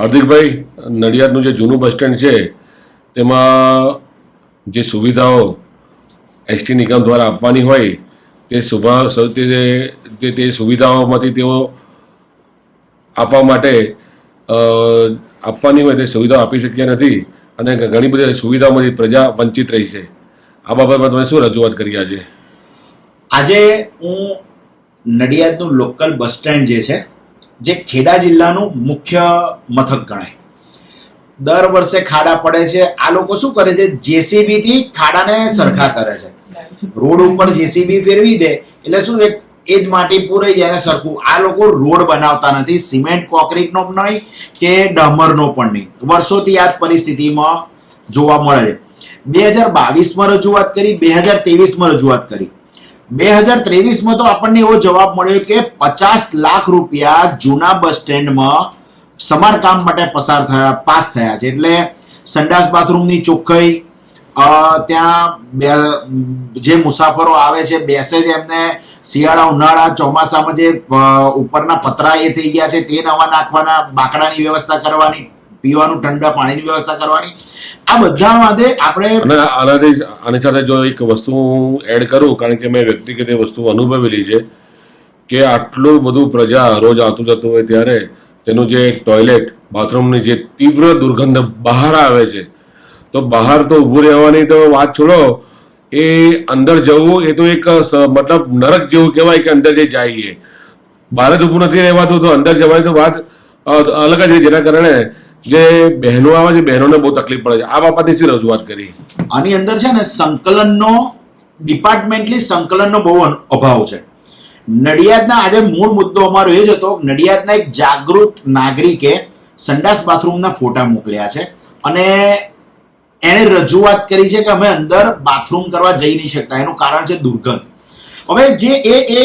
હાર્દિકભાઈ, નડિયાદનું જે જૂનું bus stand છે, તેમાં જે સુવિધાઓ એસટી નિગમ દ્વારા આપવાની હોય, તે સુભા સૌથી તે સુવિધાઓમાંથી તેઓ આપવા માટે આપવાની હોય તે સુવિધાઓ આપી શક્યા નથી અને ઘણી બધી સુવિધાઓમાંથી પ્રજા વંચિત રહી છે. આ બાબતમાં તમે શું રજૂઆત કરી આજે? આજે હું નડિયાદનું લોકલ બસ સ્ટેન્ડ જે છે જે ખેડા જિલ્લાનું મુખ્ય મથક ગણાય. દર વર્ષે ખાડા પડે છે. આ લોકો શું કરે છે? જેસીબી થી ખાડાને સરખા કરે છે. રોડ ઉપર જેસીબી ફેરવી દે, એટલે શું એક એ જ માટી પૂરાઈ જાય અને સરખું. આ લોકો રોડ બનાવતા નથી. સિમેન્ટ કોન્ક્રીટનો નહીં કે ડમરનો પણ નહીં. વર્ષોથી આ પરિસ્થિતિમાં જોવા મળે છે. બે હજાર બાવીસમાં રજૂઆત કરી, બે હજાર ત્રેવીસમાં રજૂઆત કરી. બે હજાર ત્રેવીસમાં તો આપણને એવો જવાબ મળ્યો કે પચાસ લાખ રૂપિયા જૂના બસ સ્ટેન્ડમાં સમારકામ માટે પસાર થયા, પાસ થયા છે. એટલે સંડાસ બાથરૂમની ચોખ્ખાઈ ત્યાં જે મુસાફરો આવે છે, બેસે છે એમને શિયાળા, ઉનાળા, ચોમાસામાં જે ઉપરના પતરા એ થઈ ગયા છે, તે નવા નાખવાના, બાકડાની વ્યવસ્થા કરવાની પીવાનું, ઠંડા પાણીની વ્યવસ્થા કરવાની. આ બધા માટે આપણે આનાથી આની સાથે જો એક વસ્તુ હું એડ કરું, કારણ કે મેં વ્યક્તિગત એ વસ્તુ અનુભવેલી છે કે આટલું બધું પ્રજા રોજ આવતું જતું હોય ત્યારે તેનું જે ટોયલેટ બાથરૂમની જે તીવ્ર દુર્ગંધ બહાર આવે છે, તો બહાર તો ઊભું રહેવાની તો વાત છોડો, એ અંદર જવું એ તો એક મતલબ નરક જેવું કહેવાય કે અંદર જે જઈએ. બહાર જ ઊભું નથી રહેવાતું તો અંદર જવાની તો વાત અલગ જ જેના કારણે જે બહેનો આવે છે બહેનોને બહુ તકલીફ પડે છે, આ બાબતે શી રજૂઆત કરી? આની અંદર છે ને સંકલનનો ડિપાર્ટમેન્ટલી સંકલનનો બહુ અભાવ છે. નડિયાદના આજે મૂળ મુદ્દો અમારો એ જ હતો, નડિયાદના એક જાગૃત નાગરિકે સંડાસ બાથરૂમના ફોટા મોકલ્યા છે અને એણે રજૂઆત કરી છે કે અમે અંદર બાથરૂમ કરવા જઈ નહીં શકતા, એનું કારણ છે દુર્ગંધ. હવે જે એ એ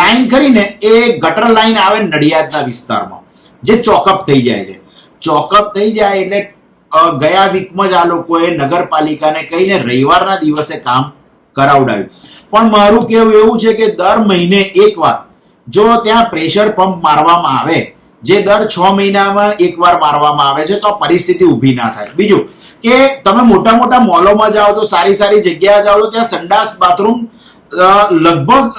લાઈન કરીને એ ગટર લાઈન આવે નડિયાદના વિસ્તારમાં, જે ચોકઅપ થઈ જાય છે. ચોકઅપ થઈ જાય એટલે ગયા વીકમાં જ આ લોકોએ નગરપાલિકાને કહીને રવિવારના દિવસે કામ કરાવડાવ્યું. પણ મારું કહેવું એવું છે કે દર મહિને એકવાર જો ત્યાં પ્રેશર પંપ મારવામાં આવે, જે દર છ મહિનામાં એકવાર મારવામાં આવે છે, તો પરિસ્થિતિ ઊભી ના થાય. બીજું, કે તમે મોટા મોટા મોલોમાં જાઓ છો સારી સારી જગ્યાએ જાઓ છો ત્યાં સંડાસ બાથરૂમ લગભગ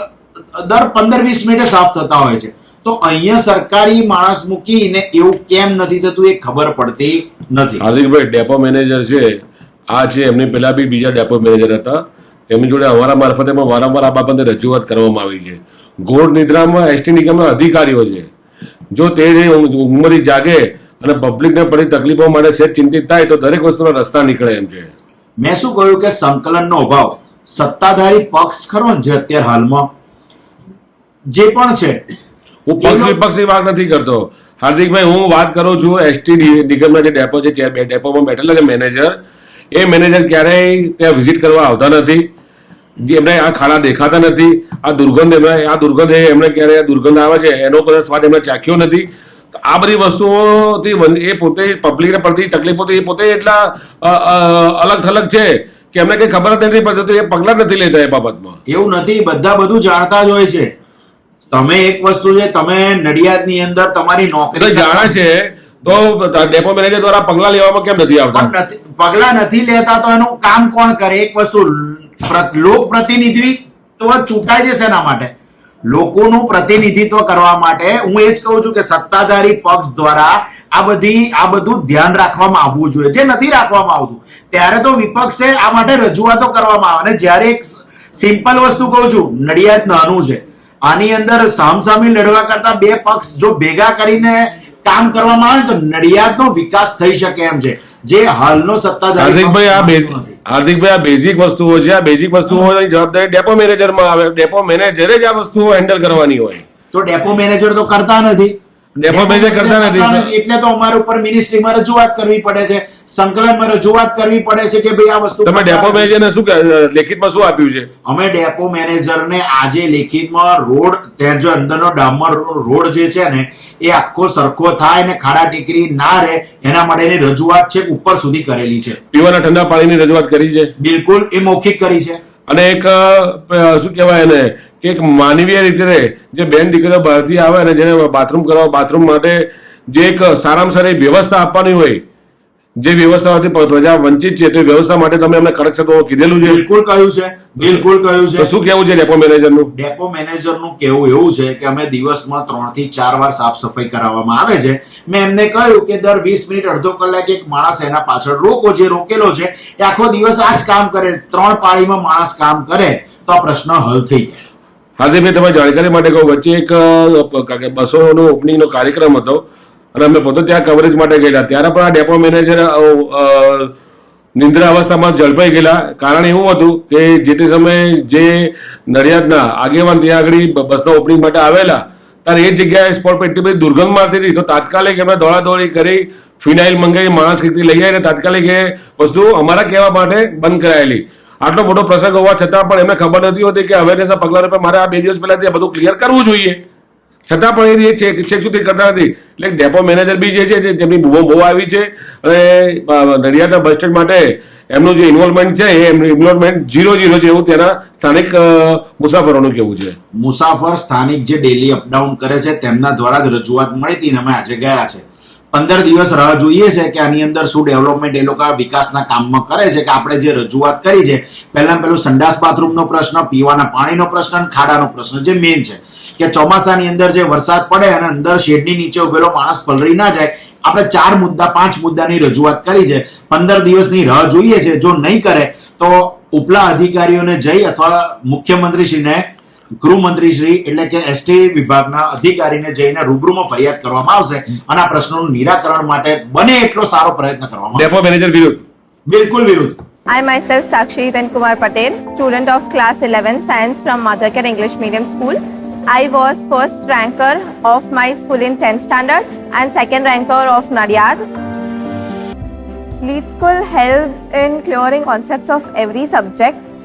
દર પંદર વીસ મિનિટે સાફ થતા હોય છે. તો અહીંયા સરકારી માણસ મૂકીને એવું કેમ નથી થતું એ ખબર પડતી નથી. હાર્દિકભાઈ ડેપો મેનેજર છે આ છે એમની પહેલા બી બીજા ડેપો મેનેજર હતા. એમની જોડે અમારા મારફતે પણ વારંવાર આ બાબતે રજૂઆત કરવામાં આવી છે. ગોળ નિદ્રામાં એસટી નિગમના અધિકારીઓ છે. જો તે ઉંમરી જાગે અને પબ્લિકને પડી તકલીફો માટે છે ચિંતિત થાય તો દરેક વસ્તુના રસ્તા નીકળે એમ છે. મેં શું કહ્યું કે સંકલનનો અભાવ સત્તાધારી પક્ષ ખરો જે અત્યારે હાલમાં જે પણ છે હું પક્ષ વિપક્ષી વાત નથી કરતો. હાર્દિકભાઈ હું વાત કરું છું એસટી નિગમના જે ડેપો છે ત્યાં બે ડેપોમાં બેઠેલા છે મેનેજર. એ મેનેજર ક્યારેય ત્યાં વિઝિટ કરવા આવતા નથી. જે એમને આ ખાડા દેખાતા નથી. આ દુર્ગંધ એમને આ દુર્ગંધ એમને ક્યારે આ દુર્ગંધ આવે છે એનો કોઈ સ્વાદ એમને ચાખ્યો નથી. આ બધી વસ્તુઓથી એ પોતે પબ્લિકને પડતી તકલીફોથી એ પોતે એટલા અલગ થલગ છે કે એમને કઈ ખબર જ નથી પડતી તો એ પગલાં નથી લેતા એ બાબતમાં. એવું નથી બધા બધું જાણતા જ હોય છે. તમે એક વસ્તુ છે તમે નડિયાદની અંદર તમારી નોકરી જાણે છે તો ડેપો મેનેજર દ્વારા પગલાં લેવામાં કેમ નથી આવતા? પગલા નથી લેતા તો એનું કામ કોણ કરે? એક વસ્તુ લોક પ્રતિનિધિત્વ ચૂંટાય છે શેના માટે. લોકોનું પ્રતિનિધિત્વ કરવા માટે હું એ જ કહું છું કે સત્તાધારી પક્ષ દ્વારા આ બધી આ બધું ધ્યાન રાખવામાં આવવું જોઈએ. જે નથી રાખવામાં આવતું ત્યારે તો વિપક્ષે આ માટે રજૂઆતો કરવામાં આવે. અને જ્યારે એક સિમ્પલ વસ્તુ કહું છું નડિયાદ નાનું છે. આની અંદર સામસામી લડવા કરતા બે પક્ષ જો ભેગા કરીને કામ કરવામાં આવે તો નડિયાદનો વિકાસ થઈ શકે એમ છે. જે હાલનો સત્તાધારી હાર્દિકભાઈ આ બેઝિક હાર્દિકભાઈ આ બેઝિક વસ્તુઓ છે. આ બેઝિક વસ્તુઓની જવાબદારી ડેપો મેનેજરમાં આવે. ડેપો મેનેજરે જ આ વસ્તુઓ હેન્ડલ કરવાની હોય. તો ડેપો મેનેજર તો કરતા નથી. કરતા નથી. એટલે તો અમારે ઉપર મિનિસ્ટ્રીમાં રજૂઆત કરવી પડે છે. સંકલનમાં રજૂઆત કરવી પડે છે કે ભાઈ આ વસ્તુ તમે ડેપો મેનેજરને શું લેખિતમાં શું આપ્યું છે? અમે ડેપો મેનેજરને આજે લેખિતમાં રોડ ત્યાં જો અંદરનો ડામર રોડ જે છે ને એ આખો સરખો થાય ને ખાડા ટેકરી ના રહે એના માટેની રજૂઆત છે ઉપર સુધી કરેલી છે. પીવાના ઠંડા પાણીની રજૂઆત કરી છે? બિલકુલ એ મૌખિક કરી છે. અને એક શું કહેવાય એને, કે એક માનવીય રીતે જે બેન દીકરીઓ બહારથી આવે અને જેને બાથરૂમ કરવા, બાથરૂમ માટે જે એક સારામાં સારી વ્યવસ્થા આપવાની હોય જે વ્યવસ્થાથી પ્રજા વંચિત છે તે વ્યવસ્થા માટે તમે એમને શબ્દોમાં કીધેલું છે? બિલકુલ કહ્યું છે બિલકુલ કહ્યું છે. શું કેવું છે ડેપો મેનેજરનું? ડેપો મેનેજરનું કેવું એવું છે કે અમે દિવસમાં ત્રણથી ચાર વાર સાફ સફાઈ કરાવવામાં આવે છે. મેં એમને કહ્યું કે દર વીસ મિનિટ અડધો કલાક એક માણસ એના પાછળ રોકો જે રોકેલો છે એ આખો દિવસ આ જ કામ કરે ત્રણ પાળીમાં માણસ કામ કરે તો આ પ્રશ્ન હલ થઈ જાય. હાર્દિકભાઈ તમે જાણકારી માટે કહું વચ્ચે એક અ, બસોનો ઓપનિંગનો કાર્યક્રમ હતો અને અમે પોતે ત્યાં કવરેજ માટે ગયેલા. ત્યારે પણ આ ડેપો મેનેજર નિંદ્રા અવસ્થામાં ઝડપાઈ ગયેલા. કારણ એવું હતું કે જે તે સમયે જે નડિયાદના આગેવાન ત્યાં આગળ બસના ઓપનિંગ માટે આવેલા, ત્યારે એ જગ્યાએ સ્પોટ પર એટલી બધી દુર્ગંધ મારતી હતી. તો તાત્કાલિક એમણે દોડાદોડી કરી, ફિનાઇલ મંગાવી, માણસ કીધી લઈ આવીને તાત્કાલિક એ વસ્તુ અમારા કહેવા માટે બંધ કરાયેલી. આટલો મોટો પ્રસંગ હોવા છતાં પણ એમને ખબર નથી હોતી કે અવેરનેસના પગલા રૂપે મારે આ બે દિવસ પહેલાથી આ બધું ક્લિયર કરવું જોઈએ. છતાં પણ એ ચેક ચેક સુધી કરતા નથી. એટલે ડેપો મેનેજર બી જે છે તેમની બહુ બહુ આવી છે અને નડિયાદના બસ સ્ટેન્ડ માટે એમનું જે ઇન્વોલ્વમેન્ટ છે, એ એમનું ઇન્વોલ્વમેન્ટ ઝીરો ઝીરો છે એવું તેના સ્થાનિક મુસાફરોનું કેવું છે. મુસાફર સ્થાનિક જે ડેલી અપડાઉન કરે છે, તેમના દ્વારા જ રજૂઆત મળી હતી અને અમે આજે ગયા છે. પંદર દિવસ રાહ જોઈએ છે કે આની અંદર શું ડેવલપમેન્ટ એ લોકો વિકાસના કામમાં કરે છે, કે આપણે જે રજૂઆત કરી છે, પહેલા પહેલું સંડાસ બાથરૂમનો પ્રશ્ન, પીવાના પાણીનો પ્રશ્ન અને ખાડાનો પ્રશ્ન જે મેઇન છે. કે ચોમાસાની અંદર જે વરસાદ પડે અને અંદર શેડની નીચે ઉભેલો માણસ પલળી ના જાય, આપણે ચાર મુદ્દા, પાંચ મુદ્દાની રજૂઆત કરી છે. પંદર દિવસની રાહ જોઈએ છે. જો નહીં કરે, તો ઉપલા અધિકારીઓને જઈ અથવા મુખ્યમંત્રીશ્રીને ગૃહમંત્રીશ્રી એટલે કે એસટી વિભાગના અધિકારીને જઈને રૂબરૂમાં ફરિયાદ કરવામાં આવશે અને આ પ્રશ્નોનું નિરાકરણ માટે બને એટલો સારો પ્રયત્ન કરવામાં ડેપો મેનેજર વિરુદ્ધ બિલકુલ વિરુદ્ધ I myself Sakshi Then Kumar Patel, student of class 11 science from Madhakar English Medium School. I was first ranker of my school in 10th standard and second ranker of Nadiad. Lead School helps in clearing concepts of every subject.